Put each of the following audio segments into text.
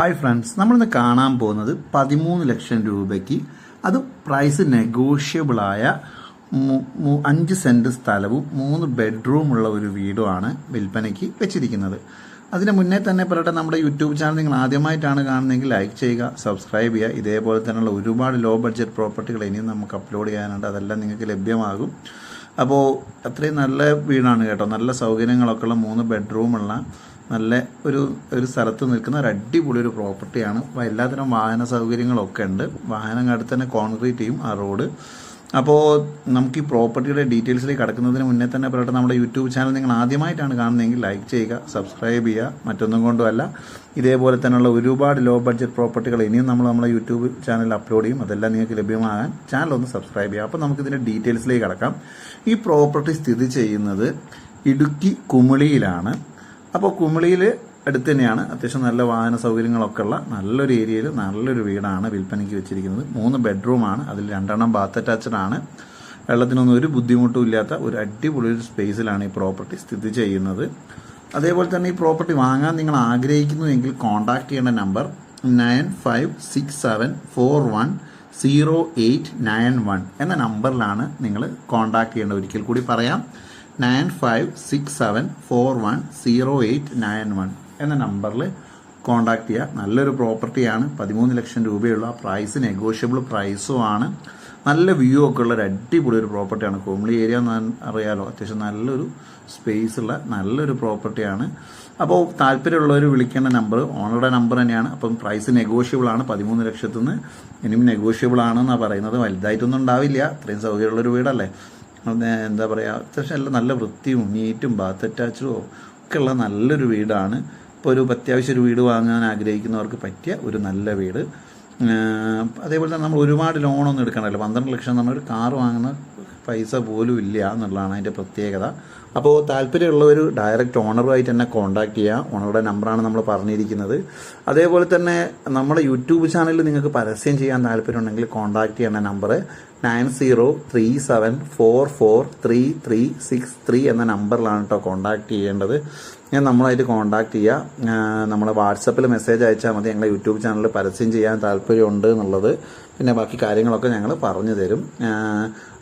Hi friends നമ്മളിന്ന് കാണാൻ പോകുന്നത് പതിമൂന്ന് ലക്ഷം രൂപയ്ക്ക് അത് പ്രൈസ് നെഗോഷ്യബിളായ അഞ്ച് സെന്റ് സ്ഥലവും മൂന്ന് ബെഡ്റൂം ഉള്ള ഒരു വീടുമാണ് വിൽപ്പനയ്ക്ക് വെച്ചിരിക്കുന്നത്. അതിന് മുന്നേ തന്നെ പറയട്ടെ നമ്മുടെ യൂട്യൂബ് ചാനൽ നിങ്ങൾ ആദ്യമായിട്ടാണ് കാണുന്നതെങ്കിൽ ലൈക്ക് ചെയ്യുക സബ്സ്ക്രൈബ് ചെയ്യുക. ഇതേപോലെ തന്നെയുള്ള ഒരുപാട് ലോ ബഡ്ജറ്റ് പ്രോപ്പർട്ടികൾ ഇനിയും നമുക്ക് അപ്ലോഡ് ചെയ്യാനുണ്ട്. അതെല്ലാം നിങ്ങൾക്ക് ലഭ്യമാകും. അപ്പോൾ അത്രയും നല്ല വീടാണ് കേട്ടോ. നല്ല സൗകര്യങ്ങളൊക്കെ ഉള്ള മൂന്ന് ബെഡ്റൂമുള്ള നല്ല ഒരു ഒരു സ്ഥലത്ത് നിൽക്കുന്ന ഒരു അടിപൊളി ഒരു പ്രോപ്പർട്ടിയാണ്. അപ്പോൾ എല്ലാത്തരം വാഹന സൗകര്യങ്ങളൊക്കെ ഉണ്ട്. വാഹനം അടുത്ത് തന്നെ കോൺക്രീറ്റ് ചെയ്യും ആ റോഡ് അപ്പോൾ നമുക്ക് ഈ പ്രോപ്പർട്ടിയുടെ ഡീറ്റെയിൽസിലേക്ക് കടക്കുന്നതിന് മുന്നേ തന്നെ പറയട്ടെ നമ്മുടെ യൂട്യൂബ് ചാനൽ നിങ്ങൾ ആദ്യമായിട്ടാണ് കാണുന്നതെങ്കിൽ ലൈക്ക് ചെയ്യുക സബ്സ്ക്രൈബ് ചെയ്യുക മറ്റൊന്നും കൊണ്ടുമല്ല. ഇതേപോലെ തന്നെയുള്ള ഒരുപാട് ലോ ബഡ്ജറ്റ് പ്രോപ്പർട്ടികൾ ഇനിയും നമ്മൾ നമ്മുടെ യൂട്യൂബ് ചാനൽ അപ്ലോഡ് ചെയ്യും. അതെല്ലാം നിങ്ങൾക്ക് ലഭ്യമാകാൻ ചാനൽ ഒന്ന് സബ്സ്ക്രൈബ് ചെയ്യുക. അപ്പോൾ നമുക്ക് ഇതിന്റെ ഡീറ്റെയിൽസിലേക്ക് കടക്കാം. ഈ പ്രോപ്പർട്ടി സ്ഥിതി ചെയ്യുന്നത് ഇടുക്കി കുമിളിയിലാണ്. അപ്പോൾ കുമിളിയിൽ അടുത്ത് തന്നെയാണ്. അത്യാവശ്യം നല്ല വാഹന സൗകര്യങ്ങളൊക്കെ ഉള്ള നല്ലൊരു ഏരിയയിൽ നല്ലൊരു വീടാണ് വിൽപ്പനയ്ക്ക് വെച്ചിരിക്കുന്നത്. മൂന്ന് ബെഡ്റൂമാണ്. അതിൽ രണ്ടെണ്ണം ബാത്ത് അറ്റാച്ച്ഡ് ആണ്. വെള്ളത്തിനൊന്നും ഒരു ബുദ്ധിമുട്ടും ഇല്ലാത്ത ഒരു അടിപൊളി ഒരു സ്പേസിലാണ് ഈ പ്രോപ്പർട്ടി സ്ഥിതി ചെയ്യുന്നത്. അതേപോലെ തന്നെ ഈ പ്രോപ്പർട്ടി വാങ്ങാൻ നിങ്ങൾ ആഗ്രഹിക്കുന്നുവെങ്കിൽ കോൺടാക്ട് ചെയ്യേണ്ട number nine five six seven four one zero eight nine one എന്ന നമ്പറിലാണ് നിങ്ങൾ കോൺടാക്ട് ചെയ്യേണ്ടത്. ഒരിക്കൽ കൂടി പറയാം. Nine five six seven four one zero eight nine one എന്ന നമ്പറിൽ കോൺടാക്ട് ചെയ്യുക നല്ലൊരു പ്രോപ്പർട്ടിയാണ് പതിമൂന്ന് ലക്ഷം രൂപയുള്ള പ്രൈസ് നെഗോഷ്യബിൾ പ്രൈസും ആണ്. നല്ല വ്യൂ ഒക്കെ ഉള്ള ഒരു അടിപൊളി ഒരു പ്രോപ്പർട്ടിയാണ് കോമളി ഏരിയ എന്ന് അറിയാലോ. അത്യാവശ്യം നല്ലൊരു സ്പേസ് ഉള്ള നല്ലൊരു പ്രോപ്പർട്ടിയാണ് അപ്പോൾ താല്പര്യമുള്ളവർ വിളിക്കേണ്ട നമ്പർ ഓണറുടെ നമ്പർ തന്നെയാണ്. അപ്പം പ്രൈസ് നെഗോഷ്യബിൾ ആണ്. പതിമൂന്ന് ലക്ഷത്തുനിന്ന് ഇനിയും നെഗോഷ്യബിൾ ആണെന്നാണ് പറയുന്നത്. വലുതായിട്ടൊന്നും ഉണ്ടാവില്ല. ഇത്രയും സൗകര്യമുള്ളൊരു വീടല്ലേ? എന്താ പറയുക അത്യാവശ്യം നല്ല വൃത്തിയും നീറ്റും ബാത്ത് അറ്റാച്ചഡും ഒക്കെ ഉള്ള നല്ലൊരു വീടാണ്. ഇപ്പോൾ ഒരു അത്യാവശ്യം ഒരു വീട് വാങ്ങാൻ ആഗ്രഹിക്കുന്നവർക്ക് പറ്റിയ ഒരു നല്ല വീട്. അതേപോലെ തന്നെ നമ്മൾ ഒരുപാട് ലോണൊന്നും എടുക്കണമല്ലോ പന്ത്രണ്ട് ലക്ഷം നമ്മൾ ഒരു കാർ വാങ്ങുന്ന പൈസ പോലും ഇല്ല എന്നുള്ളതാണ് അതിന്റെ പ്രത്യേകത. അപ്പോൾ താല്പര്യമുള്ളവർ ഡയറക്റ്റ് ഓണറുമായിട്ട് തന്നെ കോൺടാക്ട് ചെയ്യുക ഓണറുടെ നമ്പറാണ് നമ്മൾ പറഞ്ഞിരിക്കുന്നത്. അതേപോലെ തന്നെ നമ്മുടെ യൂട്യൂബ് ചാനലിൽ നിങ്ങൾക്ക് പരസ്യം ചെയ്യാൻ താല്പര്യമുണ്ടെങ്കിൽ കോൺടാക്ട് ചെയ്യേണ്ട number nine zero three seven four four three three six three എന്ന നമ്പറിലാണ് കേട്ടോ കോൺടാക്ട് ചെയ്യേണ്ടത്. ഞാൻ നമ്മളായിട്ട് കോൺടാക്ട് ചെയ്യുക നമ്മളെ വാട്സപ്പിൽ മെസ്സേജ് അയച്ചാൽ മതി. ഞങ്ങളെ യൂട്യൂബ് ചാനലിൽ പരസ്യം ചെയ്യാൻ താല്പര്യമുണ്ട് എന്നുള്ളത്. പിന്നെ ബാക്കി കാര്യങ്ങളൊക്കെ ഞങ്ങൾ പറഞ്ഞു തരും.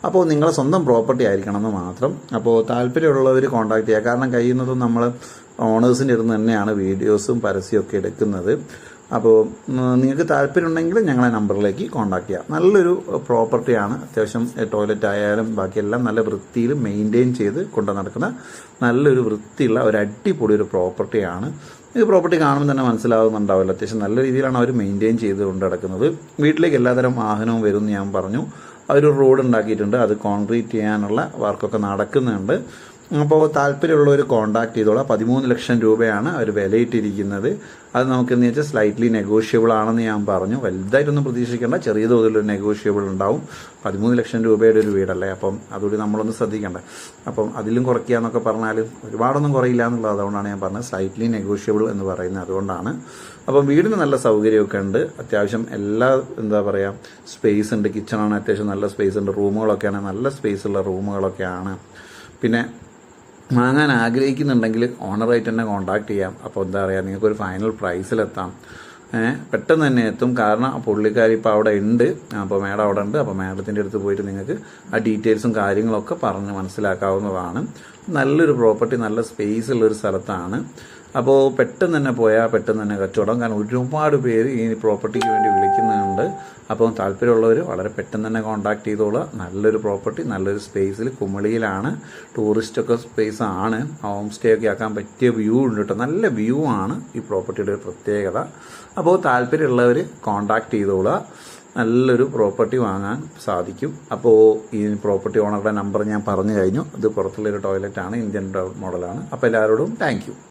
അപ്പോൾ നിങ്ങളെ സ്വന്തം പ്രോപ്പർട്ടി ആയിരിക്കണം എന്ന് മാത്രം. അപ്പോൾ താല്പര്യമുള്ളവർ കോൺടാക്ട് ചെയ്യുക കാരണം കഴിയുന്നതും നമ്മൾ ഓണേഴ്സിന്റെ അടുത്ത് തന്നെയാണ് വീഡിയോസും പരസ്യമൊക്കെ എടുക്കുന്നത്. അപ്പോൾ നിങ്ങൾക്ക് താല്പര്യമുണ്ടെങ്കിൽ ഞങ്ങളെ നമ്പറിലേക്ക് കോൺടാക്ട് ചെയ്യാം. നല്ലൊരു പ്രോപ്പർട്ടിയാണ് അത്യാവശ്യം ടോയ്ലറ്റ് ആയാലും ബാക്കിയെല്ലാം നല്ല വൃത്തിയിൽ മെയിന്റെയിൻ ചെയ്ത് കൊണ്ടു നടക്കുന്ന നല്ലൊരു വൃത്തിയുള്ള ഒരു അടിപൊളി ഒരു പ്രോപ്പർട്ടിയാണ് ഈ പ്രോപ്പർട്ടി കാണുമ്പോൾ തന്നെ മനസ്സിലാവുന്നുണ്ടാവില്ല. അത്യാവശ്യം നല്ല രീതിയിലാണ് അവർ മെയിന്റെയിൻ ചെയ്ത് കൊണ്ട് നടക്കുന്നത്. വീട്ടിലേക്ക് എല്ലാതരം വാഹനവും വരും എന്ന് ഞാൻ പറഞ്ഞു. അവർ റോഡ് ഉണ്ടാക്കിയിട്ടുണ്ട്. അത് കോൺക്രീറ്റ് ചെയ്യാനുള്ള വർക്കൊക്കെ നടക്കുന്നുണ്ട്. അപ്പോൾ താല്പര്യമുള്ളവർ കോൺടാക്ട് ചെയ്തോളാം. പതിമൂന്ന് ലക്ഷം രൂപയാണ് അവർ വിലയിട്ടിരിക്കുന്നത്. അത് നമുക്ക് എന്ന് വെച്ചാൽ സ്ലൈറ്റ്ലി നെഗോഷ്യബിൾ ആണെന്ന് ഞാൻ പറഞ്ഞു. വലുതായിട്ടൊന്നും പ്രതീക്ഷിക്കേണ്ട. ചെറിയ തോതിലൊരു നെഗോഷ്യബിൾ ഉണ്ടാവും. പതിമൂന്ന് ലക്ഷം രൂപയുടെ ഒരു വീടല്ലേ? അപ്പം അതുകൂടി നമ്മളൊന്ന് ശ്രദ്ധിക്കണ്ടേ. അപ്പം അതിലും കുറയ്ക്കുക എന്നൊക്കെ പറഞ്ഞാൽ ഒരുപാടൊന്നും കുറയില്ല എന്നുള്ളത് അതുകൊണ്ടാണ് ഞാൻ പറഞ്ഞത്. സ്ലൈറ്റ്ലി നെഗോഷ്യബിൾ എന്ന് പറയുന്നത് അതുകൊണ്ടാണ്. അപ്പം വീടിന് നല്ല സൗകര്യമൊക്കെ ഉണ്ട്. അത്യാവശ്യം എല്ലാ എന്താ പറയുക സ്പേസ് ഉണ്ട്. കിച്ചണാണ് അത്യാവശ്യം നല്ല സ്പേസ് ഉണ്ട്. റൂമുകളൊക്കെയാണ് നല്ല സ്പേസ് ഉള്ള റൂമുകളൊക്കെയാണ് പിന്നെ വാങ്ങാൻ ആഗ്രഹിക്കുന്നുണ്ടെങ്കിൽ ഓണറായിട്ട് തന്നെ കോൺടാക്ട് ചെയ്യാം. അപ്പോൾ എന്താ പറയുക നിങ്ങൾക്കൊരു ഫൈനൽ പ്രൈസിലെത്താം പെട്ടെന്ന് തന്നെ എത്തും. കാരണം പുള്ളിക്കാരി ഇപ്പോൾ അവിടെ ഉണ്ട്. അപ്പോൾ മാഡം അവിടെ ഉണ്ട്. അപ്പോൾ മാഡത്തിന്റെ അടുത്ത് പോയിട്ട് നിങ്ങൾക്ക് ആ ഡീറ്റെയിൽസും കാര്യങ്ങളൊക്കെ പറഞ്ഞ് മനസ്സിലാക്കാവുന്നതാണ്. നല്ലൊരു പ്രോപ്പർട്ടി നല്ല സ്പേസ് ഉള്ളൊരു സ്ഥലത്താണ്. അപ്പോൾ പെട്ടെന്ന് തന്നെ പോയാൽ പെട്ടെന്ന് തന്നെ കച്ചവടം. കാരണം ഒരുപാട് പേര് ഈ പ്രോപ്പർട്ടിക്ക് വേണ്ടി വിളിക്കുന്നുണ്ട്. അപ്പോൾ താല്പര്യമുള്ളവർ വളരെ പെട്ടെന്ന് തന്നെ കോൺടാക്ട് ചെയ്തോളുക. നല്ലൊരു പ്രോപ്പർട്ടി നല്ലൊരു സ്പേസിൽ കുമളിയിലാണ്. ടൂറിസ്റ്റ് ഒക്കെ സ്പേസ് ആണ്. ഹോം സ്റ്റേ ഒക്കെ ആക്കാൻ പറ്റിയ വ്യൂ ഉണ്ട് കേട്ടോ നല്ല വ്യൂ ആണ് ഈ പ്രോപ്പർട്ടിയുടെ ഒരു പ്രത്യേകത. അപ്പോൾ താല്പര്യമുള്ളവർ കോൺടാക്ട് ചെയ്തോളുക. നല്ലൊരു പ്രോപ്പർട്ടി വാങ്ങാൻ സാധിക്കും. അപ്പോൾ ഈ പ്രോപ്പർട്ടി ഓണറുടെ നമ്പർ ഞാൻ പറഞ്ഞു കഴിഞ്ഞു. ഇത് പുറത്തുള്ളൊരു ടോയ്ലറ്റാണ് ഇന്ത്യൻ മോഡലാണ് അപ്പോൾ എല്ലാവരോടും താങ്ക്